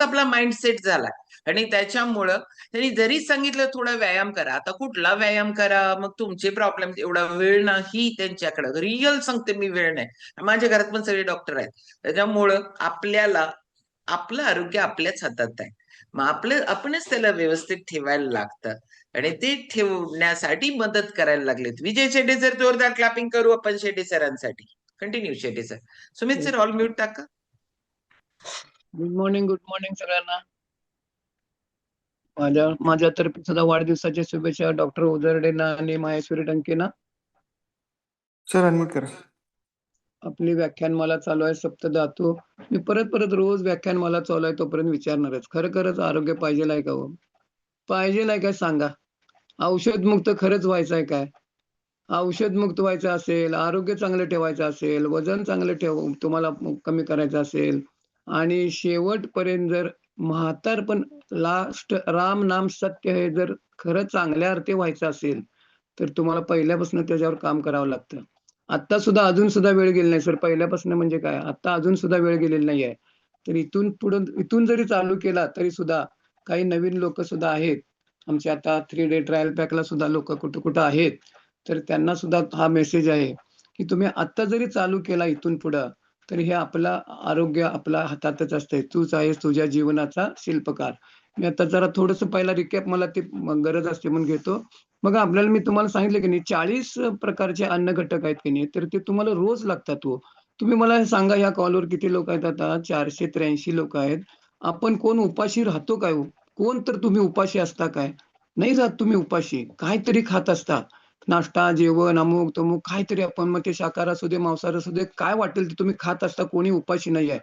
आपला माइंडसेट झाला आणि त्याच्यामुळं त्यांनी जरी सांगितलं थोडा व्यायाम करा आता कुठला व्यायाम करा? मग तुमचे प्रॉब्लेम एवढा वेळ नाही त्यांच्याकडं. रिअल सांगते मी वेळ नाही. माझ्या घरात पण सगळे डॉक्टर आहेत. त्याच्यामुळं आपल्याला आपलं आरोग्य आपल्याच हातात आहे. मग आपलं आपणच त्याला व्यवस्थित ठेवायला लागतं. आणि ते ठेवण्यासाठी मदत करायला लागलेत. विजय शेटे सर जोरदार क्लॅपिंग करू आपण Shete सरांसाठी. Continue Shete sir Sumit sir all mute टाका. गुड मॉर्निंग गुड मॉर्निंग सगळ्यांना. माझ्या माझ्यातर्फे सुद्धा वाढदिवसाच्या शुभेच्छा डॉक्टर उजरडेना आणि माहेश्वरी टंकेना सर अनम्यूट करा. आपली व्याख्यानमाला चालू आहे सप्तधातू मी परत परत रोज व्याख्यानमाला चालू आहे तोपर्यंत विचारणारच. खरं खरंच आरोग्य पाहिजे आहे का हो? पाहिजे आहे काय सांगा? औषध मुक्त खरंच व्हायचं आहे काय? औषध मुक्त व्हायचं असेल आरोग्य चांगलं ठेवायचं असेल वजन चांगलं ठेव तुम्हाला कमी करायचं असेल आणि शेवटपर्यंत जर म्हातारपण लास्ट राम नाम सत्य हे जर खरं चांगल्या अर्थी व्हायचं असेल तर तुम्हाला पहिल्यापासून त्याच्यावर काम करावं लागतं. आता सुद्धा अजून सुद्धा वेळ गेली नाही सर. पहिल्यापासून म्हणजे काय? आता अजून सुद्धा वेळ गेलेली नाही आहे. तर इथून पुढं इथून जरी चालू केला तरी सुद्धा काही नवीन लोक सुद्धा आहेत. आमचे आता थ्री डे ट्रायल पॅकला सुद्धा लोक कुठं कुठं आहेत. तर त्यांना सुद्धा हा मेसेज आहे की तुम्ही आता जरी चालू केला इथून पुढं तर हे आपला आरोग्य आपल्या हातातच असतंय. तूच आहेस तुझ्या जीवनाचा शिल्पकार. मी आता जरा थोडस पहिला रिकॅप मला ते गरज असते म्हणून घेतो. मग आपल्याला मी तुम्हाला सांगितलं की नाही चाळीस प्रकारचे अन्न घटक आहेत की नाही तर ते तुम्हाला रोज लागतात हो. तुम्ही मला सांगा या कॉलवर किती लोक आहेत आता? चारशे त्र्याऐंशी लोक आहेत. आपण कोण उपाशी राहतो काय हो? कोण तर तुम्ही उपाशी असता काय? नाही जात तुम्ही उपाशी. काहीतरी खात असता. नाश्ता जेवण अमुक तमुक काहीतरी आपण मग ते शाकाहार असू दे मांसाहार असू दे काय वाटेल ते तुम्ही खात असता कोणी उपाशी नाही आहे.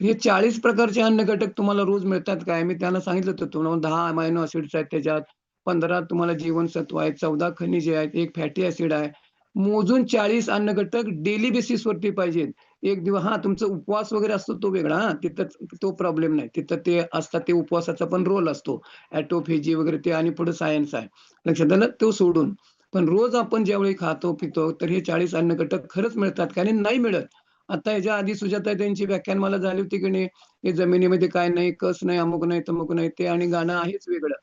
हे चाळीस प्रकारचे अन्न घटक तुम्हाला रोज मिळतात काय? मी त्यांना सांगितलं होतं तुम्हाला दहा अमायनो ऍसिड्स आहेत त्याच्यात पंधरा तुम्हाला जीवनसत्व आहेत चौदा खनिजे आहेत एक फॅटी ऍसिड आहे. मोजून चाळीस अन्न घटक डेली बेसिस वरती पाहिजेत. एक दिवस हा तुमचा उपवास वगैरे असतो तो वेगळा हा तिथं तो प्रॉब्लेम नाही. तिथं ते असतात ते उपवासाचा पण रोल असतो. ऍटोफेजी वगैरे ते आणि पुढे सायन्स आहे. लक्षात आलं? तो सोडून. पण रोज आपण ज्यावेळी खातो पितो तर हे चाळीस अन्न घटक खरंच मिळतात कारण नाही मिळत. आता याच्या आधी सुजाता त्यांची व्याख्यान मला झाली होती की नाही हे जमिनीमध्ये काय नाही कस नाही अमुक नाही तमुक नाही ते आणि गाणं आहेच वेगळं.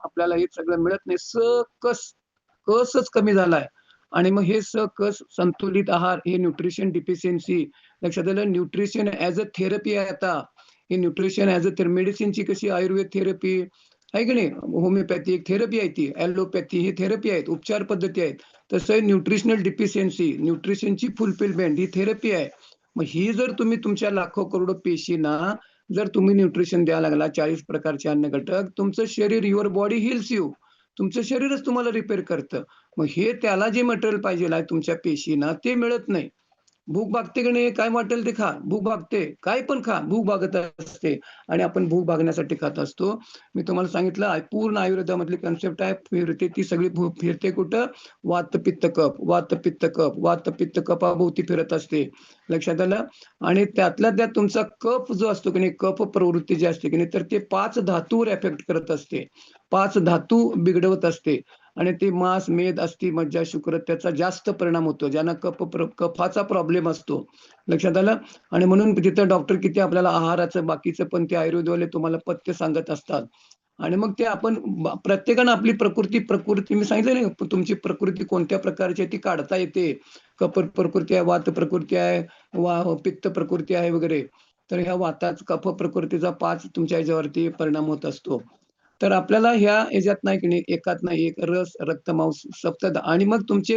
आपल्याला हे सगळं मिळत नाही. सकस कसच कमी झालाय. आणि मग हे सकस संतुलित आहार हे न्यूट्रिशन डिफिशियन्सी लक्षात आलं? न्यूट्रिशन ऍज अ थेरपी आहे आता. हे न्यूट्रिशन ऍज अ मेडिसिनची कशी आयुर्वेद थेरपी आहे की नाही? होमिओपॅथी एक थेरपी आहे ती. ॲलोपॅथी ही थेरपी आहेत. उपचार पद्धती आहेत. तसं न्यूट्रिशनल डिफिशियन्सी न्यूट्रिशनची फुलफिलमेंट ही थेरपी आहे. मग ही जर तुम्ही तुमच्या लाखो करोड पेशींना जर तुम्ही न्यूट्रिशन द्यायला लागला चाळीस प्रकारचे अन्न घटक तुमचं शरीर युअर बॉडी हिल्स यू तुमचं शरीरच तुम्हाला रिपेअर करतं. मग हे त्याला जे मटेरियल पाहिजे आहे तुमच्या पेशींना ते मिळत नाही. भूक भागते की नाही काय वाटेल ते खा. भूक भागते काय पण खा. भूक भागत असते आणि आपण भूक भागण्यासाठी खात असतो. मी तुम्हाला सांगितलं पूर्ण आयुर्वेदामधली कन्सेप्ट आहे फिरते ती सगळी फिरते कुठं? वात पित्त कप वात पित्त कप वात पित्त कपाभोवती फिरत असते. लक्षात आलं? आणि त्यातल्या त्यात तुमचा कप जो असतो की नाही कप प्रवृत्ती जी असते की नाही तर ते पाच धातूवर एफेक्ट करत असते. पाच धातू बिघडवत असते. आणि ते मांस मेद अस्थि मज्जा शुक्र त्याचा जास्त परिणाम होतो. ज्यांना कप कफाचा प्रॉब्लेम असतो. लक्षात आलं? आणि म्हणून तिथं डॉक्टर किती आपल्याला आहाराचं बाकीचं पण ते आयुर्वेदवाले तुम्हाला पथ्य सांगत असतात. आणि मग ते आपण प्रत्येकानं आपली प्रकृती प्रकृती मी सांगितलं नाही तुमची प्रकृती कोणत्या प्रकारची आहे ती काढता येते. कफ प्रकृती आहे वात प्रकृती आहे वा पित्त प्रकृती आहे वगैरे. तर ह्या वाताच कफ प्रकृतीचा पाच तुमच्या याच्यावरती परिणाम होत असतो. तर आपल्याला ह्या याच्यात नाही की नाही एकात नाही एक रस रक्त मांस सप्त आणि मग तुमचे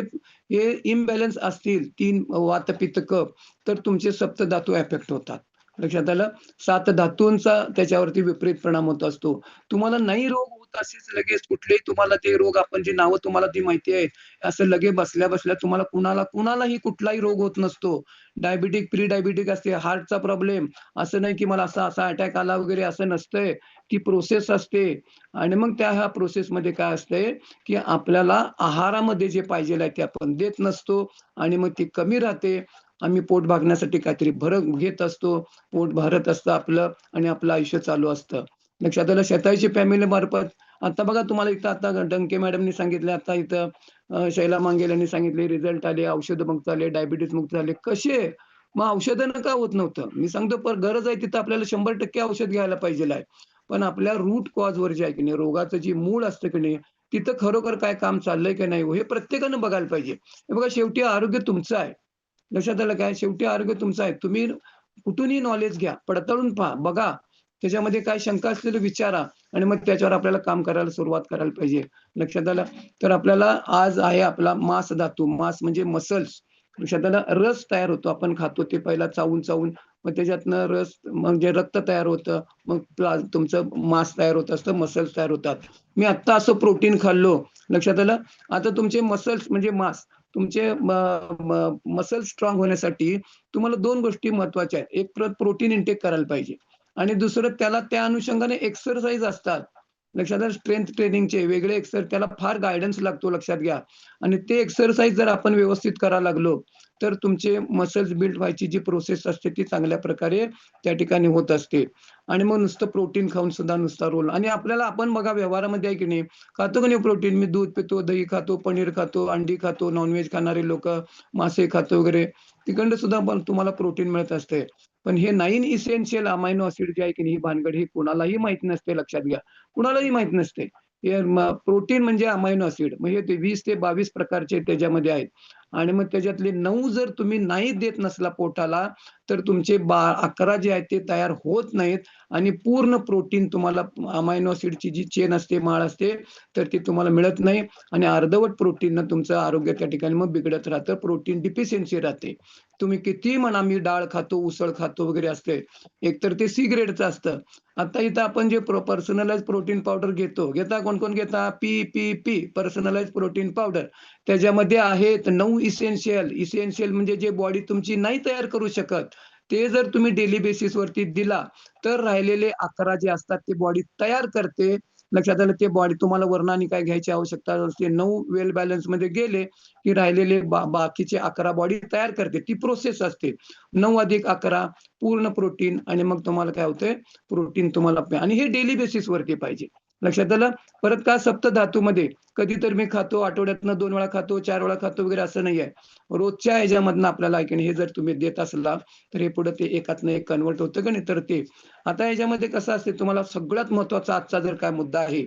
हे इम्बॅलन्स असतील तीन वात कप तर तुमचे सप्तधातू एफेक्ट होतात. लक्षात आलं? सात धातूंचा त्याच्यावरती विपरीत परिणाम होत असतो. तुम्हाला नाही रोग होत असेच लगेच कुठलेही तुम्हाला ते रोग आपण जी नावं तुम्हाला ती माहिती आहे असं लगे बसल्या बसल्या तुम्हाला कुणाला कुणालाही कुठलाही रोग होत नसतो. डायबिटिक प्री डायबिटिक असते हार्टचा प्रॉब्लेम असं नाही की मला असा असा अटॅक आला वगैरे असं नसतंय. ती प्रोसेस असते. आणि मग त्या ह्या प्रोसेसमध्ये काय असतंय की आपल्याला आहारामध्ये जे पाहिजे आहे ते आपण देत नसतो आणि मग ती कमी राहते. आम्ही पोट भागण्यासाठी काहीतरी भर घेत असतो पोट भरत असतं आपलं आणि आपलं आयुष्य चालू असतं. लक्षात आलं? शेताची फॅमिली मार्फत. आता बघा तुम्हाला इथं आता डंके मॅडमनी सांगितले आता इथं शैला मांगेल यांनी सांगितले रिझल्ट आले औषध मुक्त झाले डायबिटीस मुक्त झाले. कसे? मग औषधानं का होत नव्हतं. मी सांगतो पण गरज आहे तिथं आपल्याला शंभर टक्के औषध घ्यायला पाहिजे आहे. पण आपल्या रूट कॉज वर जे आहे की नाही रोगाचं जे मूळ असतं की नाही तिथं खरोखर काय काम चाललंय की नाही हे प्रत्येकानं बघायला पाहिजे. बघा शेवटी आरोग्य तुमचं आहे. लक्षात आलं काय? शेवटी आरोग्य तुमचं आहे. तुम्ही कुठूनही नॉलेज घ्या. पडताळून पहा. बघा. त्याच्यामध्ये काय शंका असलेलं विचारा. आणि मग त्याच्यावर आपल्याला काम करायला सुरुवात करायला पाहिजे. लक्षात आलं? तर आपल्याला आज आहे आपला मांस धातू. मांस म्हणजे मसल्स लक्षात आलं? रस तयार होतो. आपण खातो ते पहिला चावून चावून. मग त्याच्यातनं रस म्हणजे रक्त तयार होतं मग प्ला- तुमचं मांस तयार होत असतं. मसल्स तयार होतात. मी आत्ता असं प्रोटीन खाल्लो. लक्षात आलं? आता तुमचे मसल्स म्हणजे मांस. तुमचे मसल स्ट्रॉंग होण्यासाठी तुम्हाला दोन गोष्टी महत्त्वाच्या आहेत. एक प्रोटीन इंटेक करायला पाहिजे. आणि दुसरं त्याला त्या अनुषंगाने एक्सरसाइज असतात. लक्षात आलं? स्ट्रेंथ ट्रेनिंगचे वेगळे एक्सर त्याला फार गायडन्स लागतो लक्षात घ्या. आणि ते एक्सरसाइज जर आपण व्यवस्थित करायला लागलो तर तुमचे मसल्स बिल्ड व्हायची जी प्रोसेस असते ती चांगल्या प्रकारे त्या ठिकाणी होत असते. आणि मग नुसतं प्रोटीन खाऊन सुद्धा नुसता रोल आणि आपल्याला आपण बघा व्यवहारामध्ये आहे की नाही खातो की नाही प्रोटीन मी दूध पितो दही खातो पनीर खातो अंडी खातो नॉनव्हेज खाणारे लोक मासे खातो वगैरे. तिकडनं सुद्धा पण तुम्हाला प्रोटीन मिळत असते. पण हे नाईन इसेन्शियल अमायनो ऍसिड जे आहे की नाही ही भानगड हे कोणालाही माहीत नसते लक्षात घ्या. कुणालाही माहीत नसते. हे प्रोटीन म्हणजे अमायनो ऍसिड म्हणजे हे ते वीस ते बावीस प्रकारचे त्याच्यामध्ये आहेत. आणि मग त्याच्यातले नऊ जर तुम्ही नाही देत नसला पोटाला तर तुमचे बा अकरा जे आहेत ते तयार होत नाहीत आणि पूर्ण प्रोटीन तुम्हाला अमायनो ऍसिडची जी चेन असते माळ असते तर ती तुम्हाला मिळत नाही आणि अर्धवट प्रोटीननं तुमचं आरोग्य त्या ठिकाणी मग बिघडत राहतं. प्रोटीन डिफिशियन्सी राहते. तुम्ही किती म्हणा मी डाळ खातो उसळ खातो वगैरे असते एकतर ते सी ग्रेडचं असतं. आता इथं आपण जे पर्सनलाइज प्रोटीन पावडर घेतो घेता कोण कोण घेता? P P P personalise protein powder त्याच्यामध्ये आहेत नऊ इसेन्शियल इसेन्शियल म्हणजे जे बॉडी तुमची नाही तयार करू शकत ते जर तुम्ही डेली बेसिस वरती दिला तर राहिलेले अकरा जे असतात ते बॉडी तयार करते. लक्षात आलं ते बॉडी तुम्हाला वर्णाने काय घ्यायची आवश्यकता असते नऊ वेल बॅलन्समध्ये गेले की राहिलेले बा बाकीचे अकरा बॉडी तयार करते. ती प्रोसेस असते. नऊ अधिक अकरा पूर्ण प्रोटीन आणि मग तुम्हाला काय होतंय? प्रोटीन तुम्हाला आणि हे डेली बेसिस वरती पाहिजे. लक्षात आलं? परत का सप्त धातूमध्ये कधी तर मी खातो आठवड्यातनं दोन वेळा खातो चार वेळा खातो वगैरे असं नाही आहे. रोजच्या याच्यामधनं आपल्याला ऐकणे हे जर तुम्ही देत असला तर हे पुढे ते एकातनं एक कन्वर्ट होतं का नाही? तर ते. आता याच्यामध्ये कसं असते तुम्हाला सगळ्यात महत्त्वाचा आजचा जर काय मुद्दा आहे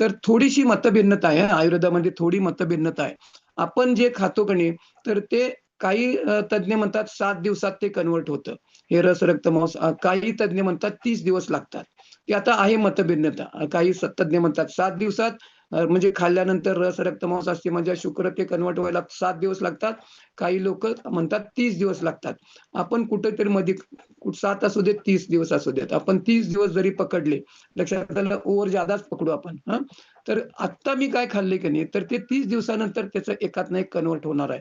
तर थोडीशी मतभिन्नता आहे आयुर्वेदामध्ये थोडी मतभिन्नता आहे. आपण जे खातो का नाही तर ते काही तज्ज्ञ म्हणतात सात दिवसात ते कन्वर्ट होतं. हे रस रक्त मांस काही तज्ज्ञ म्हणतात तीस दिवस लागतात. ते आता आहे मतभिन्नता. काही तज्ज्ञ म्हणतात सात दिवसात म्हणजे खाल्ल्यानंतर रस रक्त मांस असते म्हणजे शुक्र ते कन्वर्ट व्हायला सात दिवस लागतात. काही लोक म्हणतात तीस दिवस लागतात. आपण कुठेतरी मध्ये सात असू देत तीस दिवस असू देत. आपण तीस दिवस जरी पकडले लक्षात आलं ओव्हर जादाच पकडू आपण हा? तर आत्ता मी काय खाल्ले की नाही तर ते तीस दिवसानंतर त्याचं एकात एक कन्वर्ट होणार आहे.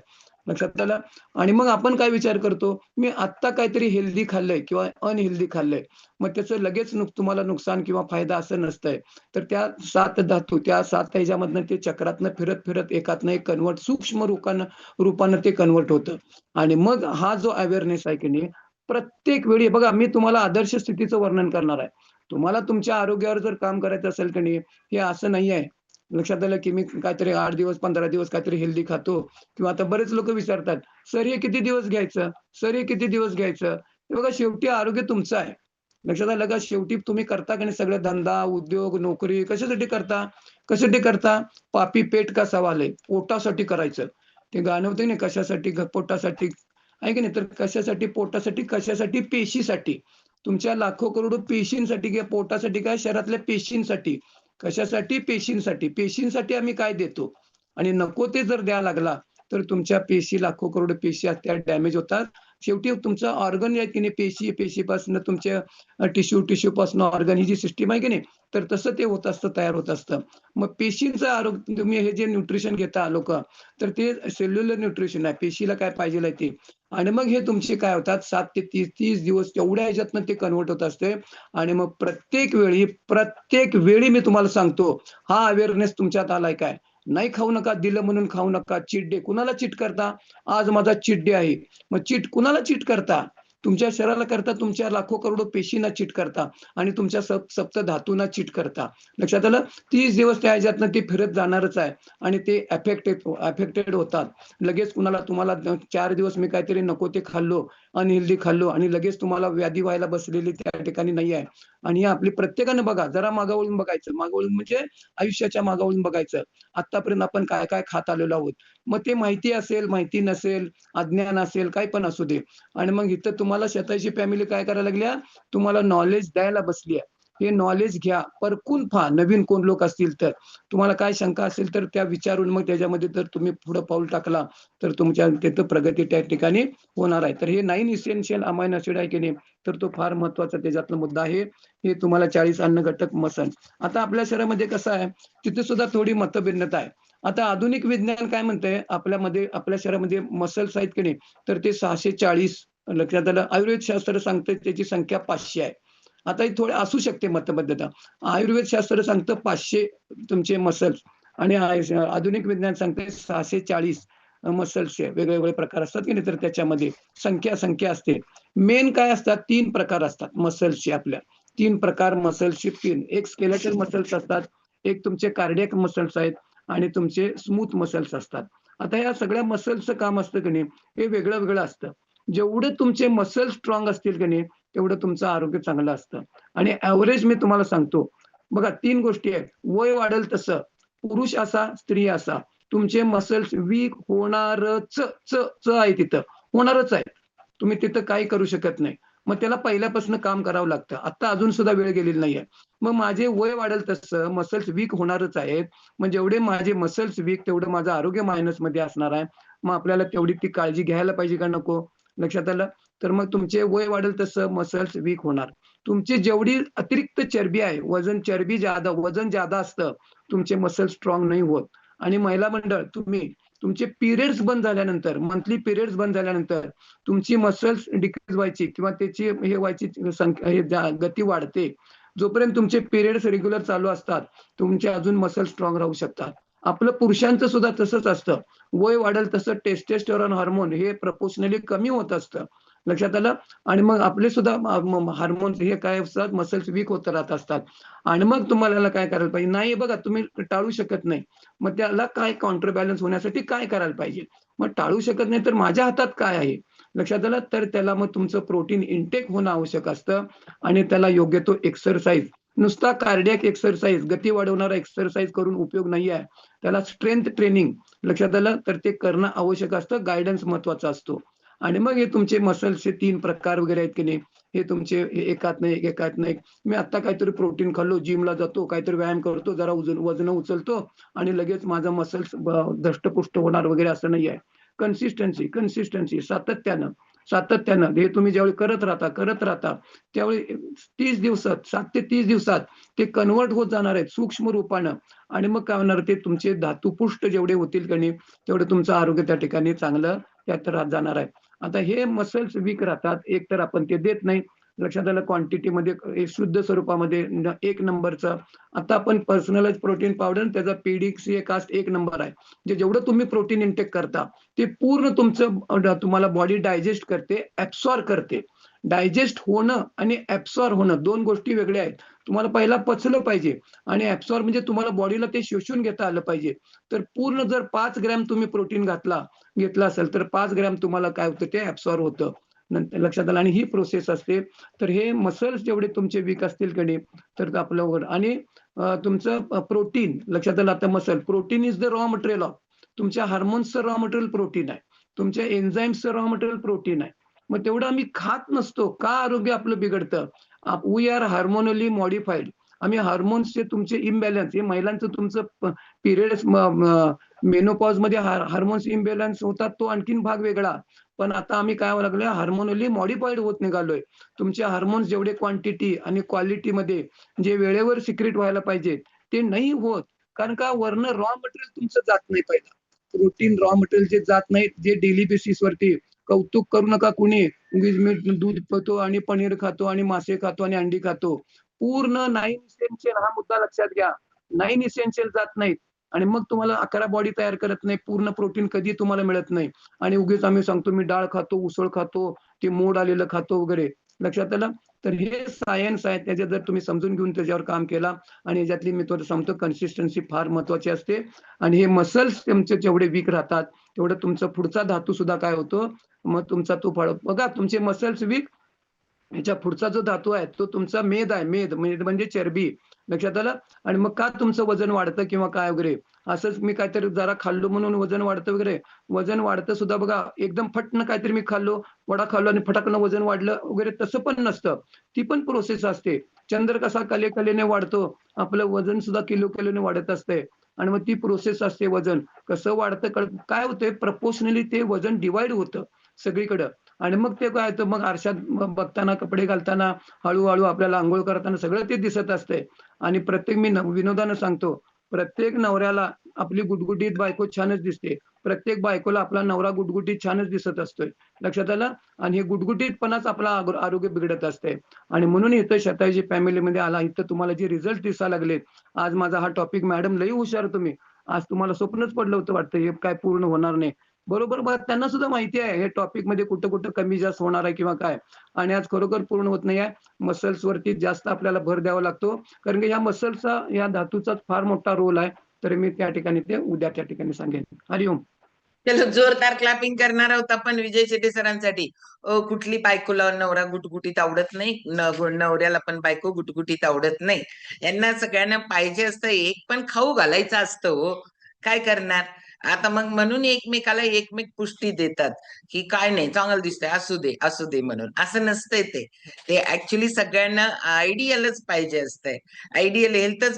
लक्षात आलं? आणि मग आपण काय विचार करतो? मी आत्ता काहीतरी हेल्दी खाल्लंय किंवा अनहेल्दी खाल्लंय. मग त्याचं लगेच नुक तुम्हाला नुकसान किंवा फायदा असं नसतंय. तर त्या सात धातू त्या सात ह्याच्यामधनं ते चक्रातनं फिरत फिरत एकातनं एक कन्वर्ट सूक्ष्म रूपानं रूपानं ते कन्वर्ट होतं. आणि मग हा जो अवेअरनेस आहे की नाही प्रत्येक वेळी बघा मी तुम्हाला आदर्श स्थितीचं वर्णन करणार आहे. तुम्हाला तुमच्या आरोग्यावर जर काम करायचं असेल की नाही हे असं नाही आहे. लक्षात आलं की मी काहीतरी आठ दिवस पंधरा दिवस काहीतरी हेल्दी खातो. किंवा आता बरेच लोक विचारतात सर हे किती दिवस घ्यायचं? सर हे किती दिवस घ्यायचं? हे बघा शेवटी आरोग्य तुमचं आहे. लक्षात आलं का? शेवटी तुम्ही करता की नाही सगळे? धंदा उद्योग नोकरी कशासाठी करता? कशासाठी करता? पापी पेट का सवाल आहे? पोटासाठी करायचं. ते गाणं होतं नाही कशासाठी? पोटासाठी. आहे की नाही? तर कशासाठी? पोटासाठी कशासाठी? पेशीसाठी. तुमच्या लाखो करोडो पेशींसाठी किंवा पोटासाठी काय? शहरातल्या पेशींसाठी. कशासाठी? पेशींसाठी. पेशींसाठी आम्ही काय देतो? आणि नको ते जर द्यायला लागला तर तुमच्या पेशी लाखो करोड पेशी त्या डॅमेज होतात. शेवटी तुमचं ऑर्गन आहे की नाही? पेशी पेशीपासून तुमच्या टिश्यू टिश्यू पासून ऑर्गन ही जी सिस्टीम आहे की नाही? तर तसं ते होत असतं तयार होत असतं. मग पेशींचं आरोग्य तुम्ही हे जे न्यूट्रिशन घेता लोक तर ते सेल्युलर न्यूट्रिशन आहे. पेशीला काय पाहिजे ते? आणि मग हे तुमचे काय होतात? सात ते तीस तीस दिवस तेवढ्या ह्याच्यातनं ते कन्वर्ट होत असते आणि मग प्रत्येक वेळी प्रत्येक वेळी मी तुम्हाला सांगतो हा अवेअरनेस तुमच्यात आलाय काय? नाही खाऊ नका दिलं म्हणून खाऊ नका. चिट डे कुणाला चिट करता? आज माझा चिट डे आहे. मग चिट कुणाला चिट करता? तुमच्या शरीराला करता तुमच्या लाखो करोडो पेशींना चिट करता आणि तुमच्या सप सप्त धातूंना चिट करता. लक्षात आलं? तीस दिवस त्या ह्याच्यातनं ते फिरत जाणारच आहे आणि ते अफेक्टेड अफेक्टेड होतात. लगेच कुणाला तुम्हाला चार दिवस मी काहीतरी नको ते खाल्लो अनहेल्दी खाल्लो आणि लगेच तुम्हाला व्याधी व्हायला बसलेली त्या ठिकाणी नाही आहे. आणि आपली प्रत्येकानं बघा जरा मागावळून बघायचं. मागावळून म्हणजे आयुष्याच्या मागावळून बघायचं. आतापर्यंत आपण काय काय खात आलेलो आहोत? मग ते माहिती असेल माहिती नसेल अज्ञान असेल काय पण असू दे. आणि मग इथं तुम्हाला स्वतःची फॅमिली काय करायला लागल्या तुम्हाला नॉलेज द्यायला बसली आहे. हे नॉलेज घ्या. परकून पहा. नवीन कोण लोक असतील तर. तुम्हाला काय शंका असेल तर त्या विचारून मग त्याच्यामध्ये जर तुम्ही पुढे पाऊल टाकला तर तुमच्या तिथं प्रगती त्या ठिकाणी होणार आहे. तर हे नाईन इसेन्शियल अमायन ऍसिड आहे की नाही? तर तो फार महत्त्वाचा त्याच्यातला मुद्दा आहे. हे तुम्हाला चाळीस अन्न घटक मसन. आता आपल्या शहरामध्ये कसं आहे? तिथे सुद्धा थोडी मतभिन्नता आहे. आता आधुनिक विज्ञान काय म्हणतंय? आपल्यामध्ये आपल्या शहरामध्ये मसल्स आहेत की नाही? तर ते सहाशे चाळीस लक्षात आलं? आयुर्वेद शास्त्र सांगतं त्याची संख्या पाचशे आहे. आता ही थोडे असू शकते मतबद्धता. आयुर्वेद शास्त्र सांगतं पाचशे तुमचे मसल्स आणि आधुनिक विज्ञान सांगते सहाशे चाळीस मसल्सचे वेगवेगळे प्रकार असतात की नाही तर त्याच्यामध्ये संख्या संख्या असते. मेन काय असतात? तीन प्रकार असतात मसल्सचे आपल्या. तीन प्रकार मसल्सचे तीन. एक स्केलेटल मसल्स असतात एक तुमचे कार्डियक मसल्स आहेत आणि तुमचे स्मूथ मसल्स असतात. आता या सगळ्या मसल्सचं काम असतं की नाही? हे वेगळं वेगळं असतं. जेवढे तुमचे मसल स्ट्रॉंग असतील की नाही तेवढं तुमचं आरोग्य चांगलं असतं. आणि ऍव्हरेज मी तुम्हाला सांगतो बघा तीन गोष्टी आहेत. वय वाढेल तसं पुरुष असा स्त्री असा. तुमचे मसल्स वीक होणारच च च आहे तिथं. होणारच आहे. तुम्ही तिथं काही करू शकत नाही. मग त्याला पहिल्यापासून काम करावं लागतं. आता अजून सुद्धा वेळ गेलेली नाहीये. मग माझे वय वाढेल तसं मसल्स वीक होणारच आहेत. मग जेवढे माझे मसल्स वीक तेवढं माझं आरोग्य मायनसमध्ये असणार आहे. मग आपल्याला तेवढी ती काळजी घ्यायला पाहिजे का नको? लक्षात आलं? तर मग तुमचे वय वाढेल तसं मसल्स वीक होणार. तुमची जेवढी अतिरिक्त चरबी आहे वजन चरबी जादा वजन जादा असतं तुमचे मसल स्ट्रॉंग नाही होत. आणि महिला मंडळ तुम्ही तुमचे पिरियड्स बंद झाल्यानंतर मंथली पिरियड्स बंद झाल्यानंतर तुमची मसल्स डिक्रीज व्हायची किंवा त्याची हे व्हायची संख्या हे गती वाढते जोपर्यंत तुमचे पिरियड्स रेग्युलर चालू असतात तुमचे अजून मसल स्ट्रॉंग राहू शकतात. आपलं पुरुषांचं सुद्धा तसंच असतं. वय वाढेल तसं टेस्टेस्टोरॉन हार्मोन हे प्रपोशनली कमी होत असतं. लक्षात आलं? आणि मग आपले सुद्धा हार्मोन हे काय असतात? मसल्स वीक होत राहत असतात. आणि मग तुम्हाला काय करायला पाहिजे? नाही बघा तुम्ही टाळू शकत नाही. मग त्याला काय काउंटर बॅलन्स होण्यासाठी काय करायला पाहिजे? मग टाळू शकत नाही तर माझ्या हातात काय आहे? लक्षात आलं? तर त्याला मग तुमचं प्रोटीन इनटेक होणं आवश्यक असतं. आणि त्याला योग्य तो एक्सरसाइज नुसता कार्डियक एक्सरसाइज गती वाढवणारा एक्सरसाइज करून उपयोग नाही आहे त्याला स्ट्रेंथ ट्रेनिंग लक्षात आलं तर ते करणं आवश्यक असतं गायडन्स महत्त्वाचा असतो. आणि मग हे तुमचे मसल्सचे तीन प्रकार वगैरे आहेत की नाही हे तुमचे एकात नाही एक एकात नाही मी आता काहीतरी प्रोटीन खाल्लो जिमला जातो काहीतरी व्यायाम करतो जरा वजन वजन उचलतो आणि लगेच माझा मसल्स दष्टपुष्ट होणार वगैरे असं नाही आहे कन्सिस्टन्सी कन्सिस्टन्सी सातत्यानं. सातत्यानं हे तुम्ही ज्यावेळी करत राहता करत राहता त्यावेळी तीस दिवसात सात ते तीस दिवसात ते कन्वर्ट होत जाणार आहेत सूक्ष्म रूपानं. आणि मग काय होणार ते तुमचे धातुपुष्ट जेवढे होतील कणी तेवढे तुमचं आरोग्य त्या ठिकाणी चांगलं त्यात राहत जाणार आहे. आता हे मसल्स वीक राहतात एक तर आपण ते देत नाही लक्षात आलं क्वांटिटीमध्ये शुद्ध स्वरूपामध्ये एक नंबरचं. आता आपण पर्सनलाइज प्रोटीन पावडर त्याचा पीडीसी कास्ट एक नंबर आहे. जे जेवढं तुम्ही प्रोटीन इंटेक करता ते पूर्ण तुमचं तुम्हाला बॉडी डायजेस्ट करते ऍब्सॉर्ब करते. डायजेस्ट होणं आणि ऍब्सॉर्ब होणं दोन गोष्टी वेगळ्या आहेत. तुम्हाला पहिला पचलं पाहिजे आणि ऍब्सॉर्ब म्हणजे तुम्हाला बॉडीला ते शोषून घेता आलं पाहिजे. तर पूर्ण जर पाच ग्रॅम तुम्ही प्रोटीन घातला घेतला असेल तर पाच ग्रॅम तुम्हाला काय होतं ते ऍब्सॉर्ब होतं. नंतर लक्षात आलं. आणि ही प्रोसेस असते. तर हे मसल्स जेवढे तुमचे वीक असतील कडे तर आपल्यावर आपलं आणि तुमचं प्रोटीन लक्षात आलं आता muscle protein is the raw material of तुमच्या हार्मोन्सचं रॉ मटेरियल प्रोटीन आहे. तुमच्या एन्झाईम्सचं रॉ मटेरियल प्रोटीन आहे. मग तेवढं आम्ही खात नसतो. का आरोग्य आपलं बिघडतं? वी आर हार्मोनली मॉडिफाईड आम्ही हार्मोन्सचे तुमचे इम्बॅलन्स हे महिलांचं तुमचं पिरियड्स मेनोपॉजमध्ये हार्मोन्स इम्बॅलन्स होतात तो आणखीन भाग वेगळा. पण आता आम्ही काय व्हायला लागलोय हार्मोनली मॉडिफाईड होत निघालोय. तुमचे हार्मोन्स जेवढे क्वांटिटी आणि क्वालिटी मध्ये जे वेळेवर सिक्रेट व्हायला पाहिजे ते नाही होत. कारण का? वरनं रॉ मटेरियल तुमचं जात नाही पहिला. प्रोटीन रॉ मटेरियल जे जात नाही जे डेली बेसिस वरती कौतुक करू नका कुणी. वीज मी दूध पितो आणि पनीर खातो आणि मासे खातो आणि अंडी खातो. पूर्ण नाईन इसेन्शियल हा मुद्दा लक्षात घ्या. नाईन इसेन्शियल जात नाहीत. आणि मग तुम्हाला अकरा बॉडी तयार करत नाही पूर्ण प्रोटीन कधी तुम्हाला मिळत नाही. आणि उगीच आम्ही सांगतो मी डाळ खातो उसळ खातो ते मोड आलेलं खातो वगैरे. लक्षात आलं? तर हे सायन्स आहे त्याचे जर तुम्ही समजून घेऊन त्याच्यावर काम केला आणि याच्यातली मी तुम्हाला सांगतो कन्सिस्टन्सी फार महत्वाची असते. आणि हे मसल्स तुमचे जेवढे वीक राहतात तेवढं तुमचा पुढचा धातू सुद्धा काय होतो? मग तुमचा तो फळ बघा तुमचे मसल्स वीक ह्याच्या पुढचा जो धातू आहे तो तुमचा मेद आहे मेद मेद म्हणजे चरबी. लक्षात आलं? आणि मग का तुमचं वजन वाढतं किंवा काय वगैरे? असंच मी काहीतरी जरा खाल्लो म्हणून वजन वाढतं वगैरे. वजन वाढतं सुद्धा बघा एकदम फटनं काहीतरी मी खाल्लो वडा खाल्लो आणि फटाकनं वजन वाढलं वगैरे तसं पण नसतं. ती पण प्रोसेस असते. चंद्र कसा कले कलेने वाढतो आपलं वजन सुद्धा किलो किलोने वाढत असते. आणि मग ती प्रोसेस असते वजन. कसं वाढतं काय होतंय? प्रपोशनली ते वजन डिवाइड होतं सगळीकडं. आणि मग ते काय मग आरशात बघताना कपडे घालताना हळूहळू आपल्याला आंघोळ करताना सगळं ते दिसत असते. आणि प्रत्येक मी विनोदानं सांगतो प्रत्येक नवऱ्याला आपली गुटगुटीत बायको छानच दिसते. प्रत्येक बायकोला आपला नवरा गुटगुटीत छानच दिसत असतोय. लक्षात आलं? आणि हे गुटगुटीतपणाच आपला आरोग्य बिघडत असते. आणि म्हणून इथं शतायची फॅमिलीमध्ये आला इथं तुम्हाला जे रिझल्ट दिसायला लागले आज माझा हा टॉपिक मॅडम लई हुशार तुम्ही. आज तुम्हाला स्वप्नच पडलं होतं वाटतं हे काय पूर्ण होणार नाही. बरोबर बघ त्यांना सुद्धा माहिती आहे हे टॉपिकमध्ये कुठं कुठं कमी जास्त होणार आहे किंवा काय? आणि आज खरोखर पूर्ण होत नाही आहे. मसल्स वरती जास्त आपल्याला भर द्यावा लागतो. कारण की या मसल्सचा या धातूचा फार मोठा रोल आहे. तर मी त्या ठिकाणी ते उद्या त्या ठिकाणी सांगेन. हरिओम. चलो जोरदार क्लॅपिंग करणार आहोत आपण विजय शेटे सरांसाठी. कुठली बायकोला नवरा गुटगुटीत आवडत नाही? नवऱ्याला पण बायको गुटगुटीत आवडत नाही. यांना सगळ्यांना पाहिजे असतं एक पण खाऊ घालायचं असतं हो. काय करणार? आता मग म्हणून एकमेकाला एकमेक पुष्टी देतात की काय नाही चांगलं दिसतंय असू दे असू दे म्हणून. असं नसतंय ते. ते ऍक्च्युली सगळ्यांना आयडियलच पाहिजे असतंय. आयडियल हेल्थच